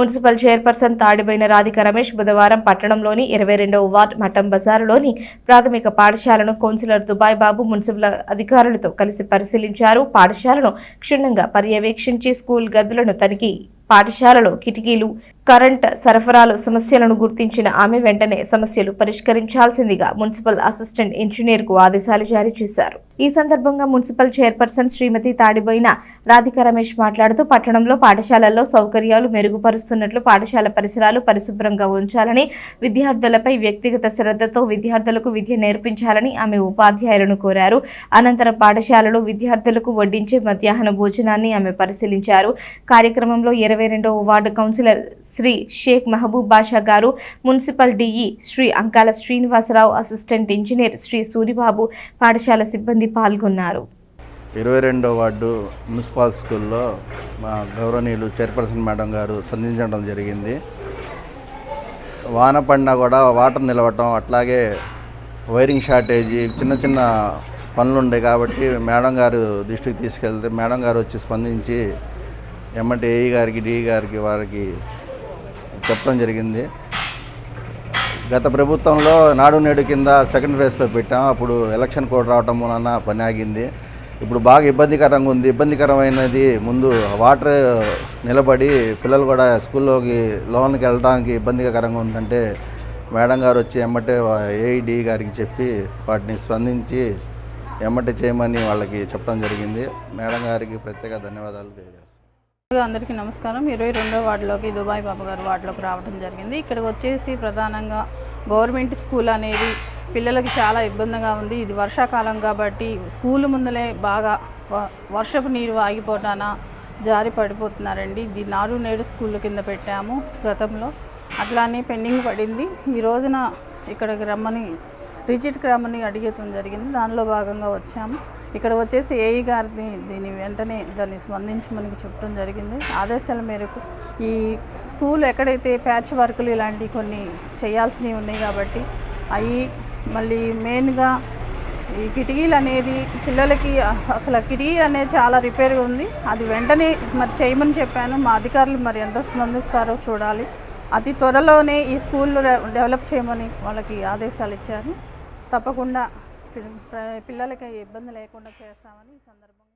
Municipal chairperson Tadiboyina Radhika Ramesh బుధవారం పట్టణంలోని ఇరవై రెండవ వార్డ్ మఠం బజారులోని ప్రాథమిక పాఠశాలను కౌన్సిలర్ దుబాయ్ బాబు మున్సిపల్ అధికారులతో కలిసి పరిశీలించారు. పాఠశాలను క్షుణ్ణంగా పర్యవేక్షించి స్కూల్ గదులను తనిఖీ పాఠశాలలో కిటికీలు కరెంట్ సరఫరాలు సమస్యలను గుర్తించిన ఆమె వెంటనే సమస్యలు పరిష్కరించాల్సిందిగా మున్సిపల్ అసిస్టెంట్ ఇంజనీర్కు ఆదేశాలు జారీ చేశారు. ఈ సందర్భంగా మున్సిపల్ చైర్పర్సన్ శ్రీమతి తాడిబోయిన రాధిక రమేష్ మాట్లాడుతూ పట్టణంలో పాఠశాలల్లో సౌకర్యాలు మెరుగుపరుస్తున్నట్లు పాఠశాల పరిసరాలు పరిశుభ్రంగా ఉంచాలని విద్యార్థులపై వ్యక్తిగత శ్రద్ధతో విద్యార్థులకు విద్య నేర్పించాలని ఆమె ఉపాధ్యాయులను కోరారు. అనంతరం పాఠశాలలో విద్యార్థులకు వడ్డించే మధ్యాహ్న భోజనాన్ని ఆమె పరిశీలించారు. కార్యక్రమంలో ఇరవై రెండవ వార్డు కౌన్సిలర్ శ్రీ షేక్ మహబూబ్ బాషా గారు municipal DE Shri Ankala Srinivasarao assistant engineer Shri Suribabu పాఠశాల సిబ్బంది పాల్గొన్నారు. ఇరవై రెండో వార్డు మున్సిపల్ స్కూల్లో మా గౌరవనీయులు చైర్పర్సన్ మేడం గారు సంధించడం జరిగింది. వాన పడినా కూడా వాటర్ నిలవటం అట్లాగే వైరింగ్ షార్టేజీ చిన్న చిన్న పనులు ఉండే కాబట్టి మేడం గారు దృష్టికి తీసుకెళ్తే మేడం గారు వచ్చి స్పందించి ఎమ్మటి ఏఈ గారికి డిఈ గారికి వారికి చెప్పడం జరిగింది. గత ప్రభుత్వంలో నాడు నేడు కింద సెకండ్ ఫేజ్లో పెట్టాం. అప్పుడు ఎలక్షన్ కోడ్ రావటం వలన పని ఆగింది. ఇప్పుడు బాగా ఇబ్బందికరంగా ఉంది. ఇబ్బందికరమైనది ముందు వాటర్ నిలబడి పిల్లలు కూడా స్కూల్లోకి లోన్కి వెళ్ళడానికి ఇబ్బందికరంగా ఉందంటే మేడం గారు వచ్చి ఎమ్మటే ఏఐడి గారికి చెప్పి వాటిని స్పందించి ఎమ్మటే చేయమని వాళ్ళకి చెప్పడం జరిగింది. మేడం గారికి ప్రత్యేక ధన్యవాదాలు తెలియజేస్తాను అందరికీ నమస్కారం. ఇరవై రెండో వార్డులోకి దుబాయ్ బాబు గారు వార్డులోకి రావడం జరిగింది. ఇక్కడికి వచ్చేసి ప్రధానంగా గవర్నమెంట్ స్కూల్ అనేది పిల్లలకి చాలా ఇబ్బందిగా ఉంది. ఇది వర్షాకాలం కాబట్టి స్కూల్ ముందలే బాగా వ- వర్షపు నీరు ఆగిపోటాన జారి పడిపోతున్నారండి. ఇది నాడు నేడు స్కూల్ కింద పెట్టాము గతంలో. అట్లానే పెండింగ్ పడింది. ఈ రోజున ఇక్కడికి రమ్మని రిజిట్ క్రమని అడిగటం జరిగింది. దానిలో భాగంగా వచ్చాము. ఇక్కడ వచ్చేసి ఏఈ గారిని దీన్ని వెంటనే దాన్ని స్పందించి మనకి చెప్పడం జరిగింది. ఆదేశాల మేరకు ఈ స్కూల్ ఎక్కడైతే ప్యాచ్ వర్కులు ఇలాంటివి కొన్ని చేయాల్సినవి ఉన్నాయి కాబట్టి అవి మళ్ళీ మెయిన్గా ఈ కిటికీలు అనేది పిల్లలకి అసలు కిటికీ అనేది చాలా రిపేర్గా ఉంది. అది వెంటనే మరి చేయమని చెప్పాను. మా అధికారులు మరి ఎంత స్పందిస్తారో చూడాలి. అతి త్వరలోనే ఈ స్కూల్లో డెవలప్ చేయమని వాళ్ళకి ఆదేశాలు ఇచ్చారు. తప్పకుండా పిల్లలకి ఇబ్బంది లేకుండా చేస్తామని ఈ సందర్భంగా